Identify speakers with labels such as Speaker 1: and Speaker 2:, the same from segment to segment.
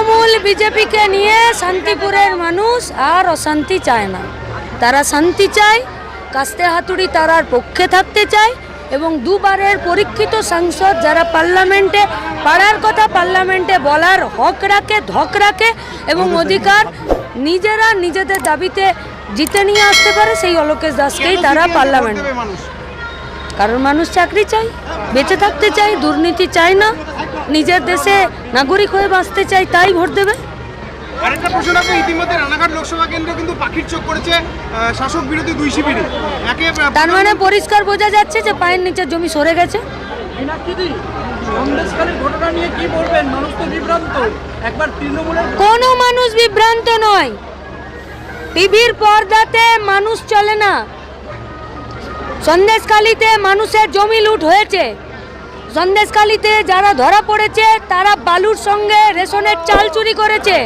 Speaker 1: তৃণমূল বিজেপিকে নিয়ে শান্তিপুরের মানুষ আর অশান্তি চায় না। তারা শান্তি চায় কাস্তে হাতুড়ি তারার পক্ষে থাকতে চায় এবং দুবারের পরীক্ষিত সাংসদ যারা পার্লামেন্টে পাড়ার কথা পার্লামেন্টে বলার হক রাখে ধক রাখে এবং অধিকার নিজেরা নিজেদের দাবিতে জিতে নিয়ে আসতে পারে সেই অলোকেশ দাসকেই তারা পার্লামেন্ট কারণ মানুষ চাকরি চাই বেঁচে থাকতে চাই দুর্নীতি চায় না। নিজের দেশে নাগরিক হয়ে বাঁচতে চাই তাই ভোট দেবে?
Speaker 2: আরেকটা প্রশ্ন রাখব ইতিমধ্যে রানাঘাট লোকসভা কেন্দ্র কিন্তু পাখির চোখ করেছে শাসক বিরোধী দুই শিবিরে। একে
Speaker 1: তার মানে পরিষ্কার বোঝা যাচ্ছে যে পায়ের নিচের জমি সরে গেছে।
Speaker 3: ঘটনা নিয়ে কি বলবেন? মানুষ তো বিভ্রান্ত। একবার তৃণমূলের
Speaker 1: কোনো মানুষ বিভ্রান্ত নয়। টিভির পর্দাতে মানুষ চলে না। সন্দেশখালিতে মানুষের জমি লুট হয়েছে। সন্দেশখালিতে যারা ধরা পড়েছে, তারা বালুর সঙ্গে রেশনের চাল চুরি করেছে।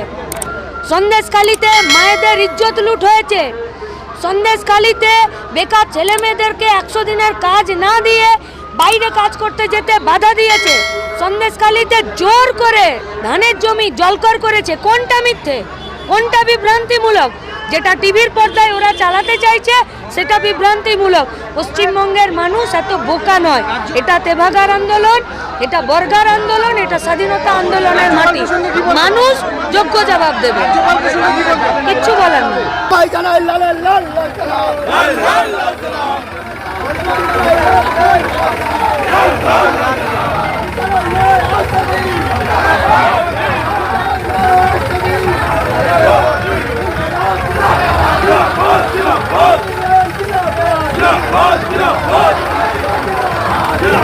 Speaker 1: সন্দেশখালিতে মায়েদের ইজ্জত লুট হয়েছে। সন্দেশখালিতে বেকার ছেলে মেয়েদেরকে একশো দিনের কাজ না দিয়ে বাইরে কাজ করতে যেতে বাধা দিয়েছে। সন্দেশখালিতে জোর করে ধানের জমি জলকর করেছে। কোনটা মিথ্যে? কোনটা বিভ্রান্তিমূলক? যেটা টিভির পর্দায় ওরা চালাতে চাইছে সেটা বিভ্রান্তিমূলক পশ্চিমবঙ্গের মানুষ এত বোকা নয় এটা তেভাগার আন্দোলন এটা বর্গার আন্দোলন এটা স্বাধীনতা আন্দোলনের মাটি মানুষ যোগ্য জবাব দেবে কিচ্ছু বলার নেই